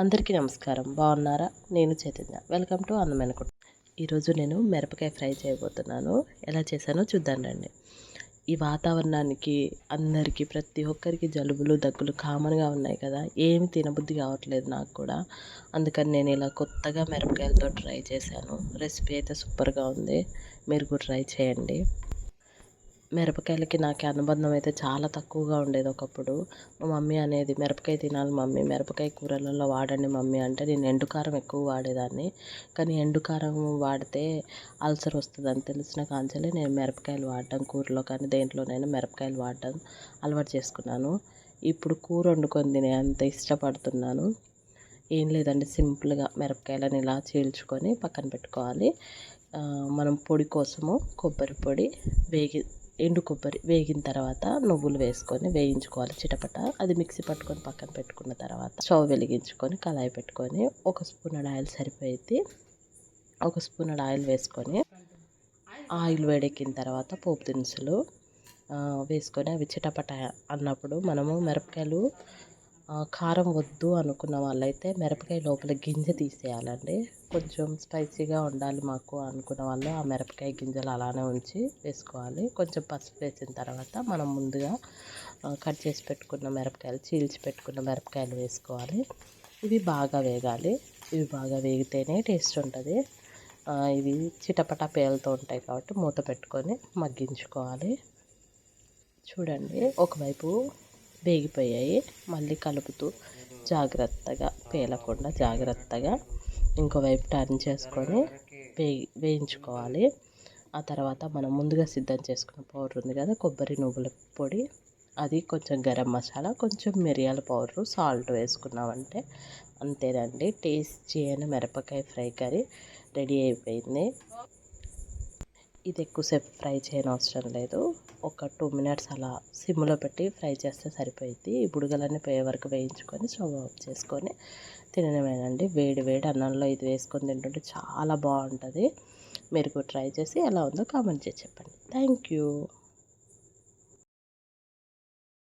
అందరికీ నమస్కారం. బాగున్నారా? నేను చైతన్య. వెల్కమ్ టు అందమైన కుట్ట ఈరోజు నేను మిరపకాయ ఫ్రై చేయబోతున్నాను. ఎలా చేశానో చూద్దాం రండి. ఈ వాతావరణానికి అందరికీ ప్రతి ఒక్కరికి జలుబులు దగ్గులు కామన్గా ఉన్నాయి కదా. ఏమి తినబుద్ధి కావట్లేదు నాకు కూడా. అందుకని నేను ఇలా కొత్తగా మిరపకాయలతో ట్రై చేశాను. రెసిపీ అయితే సూపర్గా ఉంది. మీరు కూడా ట్రై చేయండి. మిరపకాయలకి నాకు అనుబంధం అయితే చాలా తక్కువగా ఉండేది ఒకప్పుడు. మా మమ్మీ అనేది మిరపకాయ తినాలి మమ్మీ మిరపకాయ కూరలలో వాడండి మమ్మీ అంటే నేను ఎండుకారం ఎక్కువ వాడేదాన్ని. కానీ ఎండుకారం వాడితే అల్సర్ వస్తుంది అని తెలిసిన కాంచెలే నేను మిరపకాయలు వాడడం కూరలో కానీ దేంట్లోనైనా మిరపకాయలు వాడడం అలవాటు చేసుకున్నాను. ఇప్పుడు కూర వండుకొని తినే అంత ఇష్టపడుతున్నాను. ఏం లేదండి సింపుల్గా మిరపకాయలను ఇలా చీల్చుకొని పక్కన పెట్టుకోవాలి. మనం పొడి కోసము కొబ్బరి పొడి వేగి ఎండు కొబ్బరి వేగిన తర్వాత నువ్వులు వేసుకొని వేయించుకోవాలి చిటపట. అది మిక్సీ పట్టుకొని పక్కన పెట్టుకున్న తర్వాత స్టవ్ వెలిగించుకొని కళాయి పెట్టుకొని ఒక స్పూన్ ఆయిల్ సరిపోయింది. ఒక స్పూన్ ఆయిల్ వేసుకొని ఆయిల్ వేడెక్కిన తర్వాత పోపు దినుసులు వేసుకొని అవి చిటపట అన్నప్పుడు మనము మిరపకాయలు కారం వద్దు అనుకున్న వాళ్ళైతే మిరపకాయ లోపల గింజ తీసేయాలండి. కొంచెం స్పైసీగా ఉండాలి మాకు అనుకున్న వాళ్ళు ఆ మిరపకాయ గింజలు అలానే ఉంచి వేసుకోవాలి. కొంచెం పసుపు వేసిన తర్వాత మనం ముందుగా కట్ చేసి పెట్టుకున్న మిరపకాయలు చీల్చి పెట్టుకున్న మిరపకాయలు వేసుకోవాలి. ఇవి బాగా వేగాలి. ఇవి బాగా వేగితేనే టేస్ట్ ఉంటుంది. ఇవి చిటపట పేలతో ఉంటాయి కాబట్టి మూత పెట్టుకొని మగ్గించుకోవాలి. చూడండి ఒకవైపు వేగిపోయాయి. మళ్ళీ కలుపుతూ జాగ్రత్తగా పేలకుండా జాగ్రత్తగా ఇంకోవైపు టర్న్ చేసుకొని వేయి వేయించుకోవాలి. ఆ తర్వాత మనం ముందుగా సిద్ధం చేసుకున్న పౌడర్ ఉంది కదా కొబ్బరి నువ్వుల పొడి అది కొంచెం గరం మసాలా కొంచెం మిరియాల పౌడరు సాల్ట్ వేసుకున్నామంటే అంతేనండి. టేస్టీ అయిన మిరపకాయ ఫ్రై కర్రీ రెడీ అయిపోయింది. ఇది ఎక్కువసేపు ఫ్రై చేయని అవసరం లేదు. ఒక టూ మినిట్స్ అలా సిమ్లో పెట్టి ఫ్రై చేస్తే సరిపోయింది ఈ బుడగలన్నీ పోయే వరకు వేయించుకొని స్టవ్ ఆఫ్ చేసుకొని తినడమేనండి వేడి వేడి అన్నంలో ఇది వేసుకొని తింటుంటే చాలా బాగుంటుంది. మీరు ట్రై చేసి ఎలా ఉందో కామెంట్ చేసి చెప్పండి. Thank you.